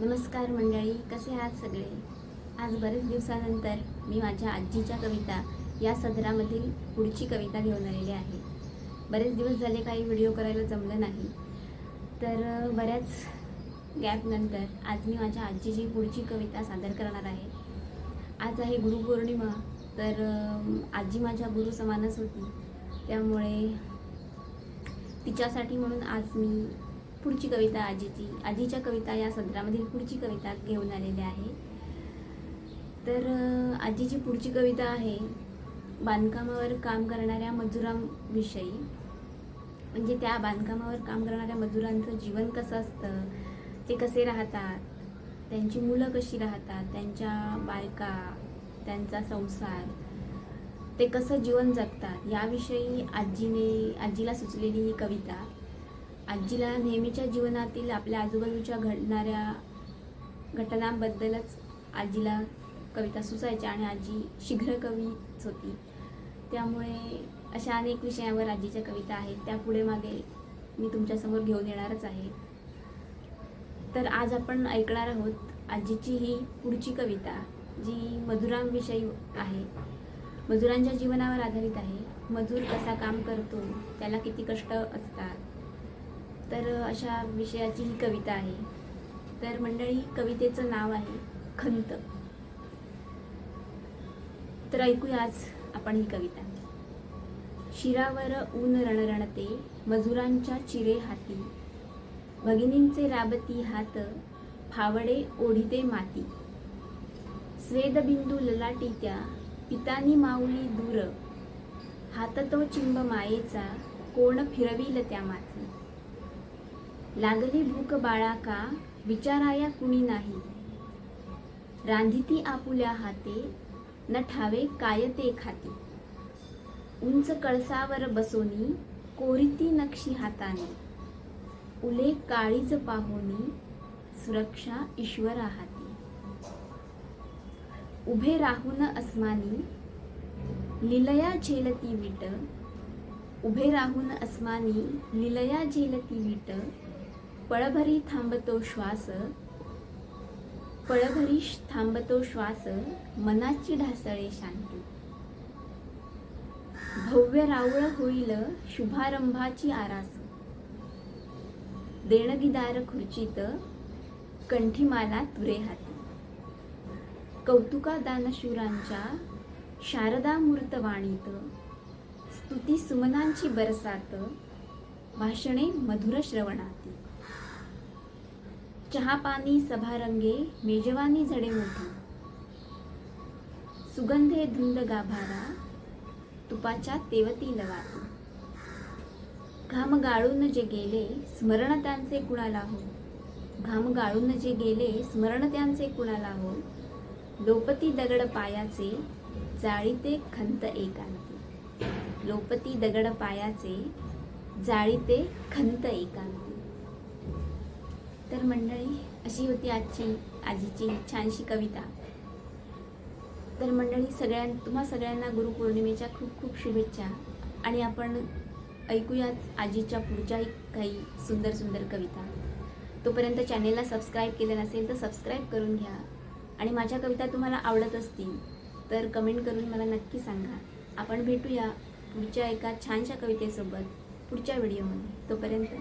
नमस्कार मंडळी कसे आहात सगळे? आज बरेच दिवसानंतर मी माझ्या आजीच्या कविता या सदरामधील पुढची कविता घेऊन आलेली आहे. बरेच दिवस झाले काही व्हिडिओ करायला जमलं नाही. तर बऱ्याच गॅपनंतर आज मी माझ्या आजीची पुढची कविता सादर करणार आहे. आज आहे गुरुपौर्णिमा तर आजी माझ्या गुरु समानच होती. त्यामुळे तिच्यासाठी म्हणून आज मी पुढची कविता आजीची आजीच्या कविता या सदरामधील पुढची कविता घेऊन आलेली आहे. तर आजीची पुढची कविता आहे बांधकामावर काम करणाऱ्या मजुरांविषयी. म्हणजे त्या बांधकामावर काम करणाऱ्या मजुरांचं जीवन कसं असतं ते कसे राहतात त्यांची मुलं कशी राहतात त्यांच्या बायका त्यांचा संसार ते कसं जीवन जगतात याविषयी आजीने आजीला सुचलेली ही कविता. आजीला नेहमीच्या जीवनातील आपल्या आजूबाजूच्या घडणाऱ्या घटनांबद्दलच आजीला कविता सुचायच्या आणि आजी शीघ्र कवीच होती. त्यामुळे अशा अनेक विषयावर आजीच्या कविता आहेत. त्या पुढे मागे मी तुमच्यासमोर घेऊन येणारच आहे. तर आज आपण ऐकणार आहोत आजीची ही पुढची कविता जी मजुरांविषयी आहे. मजुरांच्या जीवनावर आधारित आहे. मजूर कसा काम करतो त्याला किती कष्ट असतात तर अशा विषयाची ही कविता आहे. तर मंडळी कवितेचं नाव आहे खंत. तर ऐकूया आज आपण ही कविता. शिरावर ऊन रणरणते मजुरांच्या चिरे हाती. भगिनींचे राबती हात फावडे ओढिते माती. स्वेदबिंदू ललाटी त्या पितानी माऊली दूर. हात तो चिंब मायेचा कोण फिरविल त्या माती. लागली भूक बाळा का? विचाराया कुणी नाही. रांधिती आपुल्या हाते न ठावे काय ते खाती. उंच कळसावर बसोनी कोरिती नक्षी हाताने. उले काळीज पाहोनी सुरक्षा ईश्वरा हाती. उभे राहून अस्मानी लिलया झेलती विट. उभे राहून अस्मानी लिलया झेलती विट. पळभरी थांबतो श्वास पळभरी थांबतो श्वास मनाची ढासळे शांती. भव्य रावळ होईल शुभारंभाची आरास. देणगीदार खुर्चीत कंठीमाला तुरे हाती. कौतुका दानशूरांच्या शारदा मूर्तवाणीत स्तुती सुमनांची बरसात भाषणे मधुर श्रवणाती चहा पाणी सभा सभारंगे मेजवानी झडे मोठी सुगंधे धुंद गाभारा तुपाच्या तेवती लवा घाम गाळून जे गेले स्मरण त्यांचे कुणाला हो? घाम गाळून जे गेले स्मरण त्यांचे कुणाला हो? लोपती दगड पायाचे जाळीते खंत एकांती. लोपती दगड पायाचे जाळीते खंत एकांती. तर मंडळी अशी होती आजची आजीची छानशी कविता. तर मंडळी सगळ्यां तुम्हा सगळ्यांना गुरुपौर्णिमेच्या खूप खूप शुभेच्छा. आणि आपण ऐकूयात आजीच्या पुढच्याही काही सुंदर सुंदर कविता. तोपर्यंत चॅनेलला सबस्क्राईब केलं नसेल तर सबस्क्राईब करून घ्या. आणि माझ्या कविता तुम्हाला आवडत असतील तर कमेंट करून मला नक्की सांगा. आपण भेटूया पुढच्या एका छानशा कवितेसोबत पुढच्या व्हिडिओमध्ये. तोपर्यंत